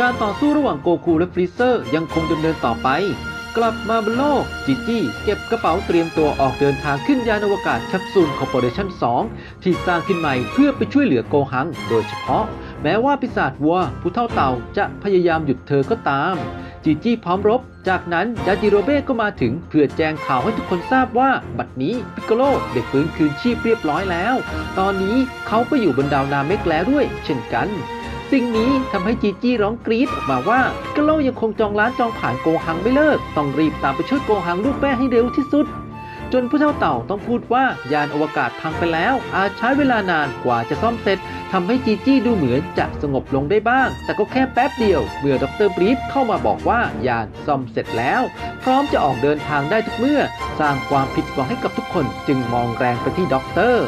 การต่อสู้ระหว่างโกคูและฟรีเซอร์ยังคงดำเนินต่อไป กลับมาบนโลกจิจี้เก็บกระเป๋าเตรียมตัวออกเดินทางขึ้นยานอวกาศแคปซูลคอร์ปอเรชั่น 2 ที่สร้างขึ้นใหม่เพื่อไปช่วยเหลือโกหัง โดยเฉพาะ แม้ว่าปีศาจวัวผู้เท่าเต่าจะพยายามหยุดเธอก็ตามจีจี้พร้อมรบ จากนั้นยาจิโรเบ้ก็มาถึงเพื่อแจ้งข่าวให้ทุกคนทราบว่า บัดนี้ปิกโกโลได้ฟื้นคืนชีพเรียบร้อยแล้ว ตอนนี้เขาก็อยู่บนดาวนาเมกแล้วด้วย เช่นกัน สิ่งนี้ทำให้จีจี้ร้องกรี๊ดออกมาว่าปิกโกโลยังคงจองร้านจองผ่านโกหังไม่เลิก ต้องรีบตามไปช่วยโกหังลูกแม่ให้เร็วที่สุด จนผู้เท่าเต่าต้องพูดว่ายานอวกาศพังไปแล้ว อาจใช้เวลานานกว่าจะซ่อมเสร็จทำให้จีจี้ดูเหมือนจะสงบลงได้บ้าง แต่ก็แค่แป๊บเดียว เมื่อดรบรีฟเข้ามาบอกว่ายานซ่อมเสร็จแล้ว พร้อมจะออกเดินทางได้ทุกเมื่อ สร้างความผิดหวังให้กับทุกคนจึงมองแรงไปที่ด็อกเตอร์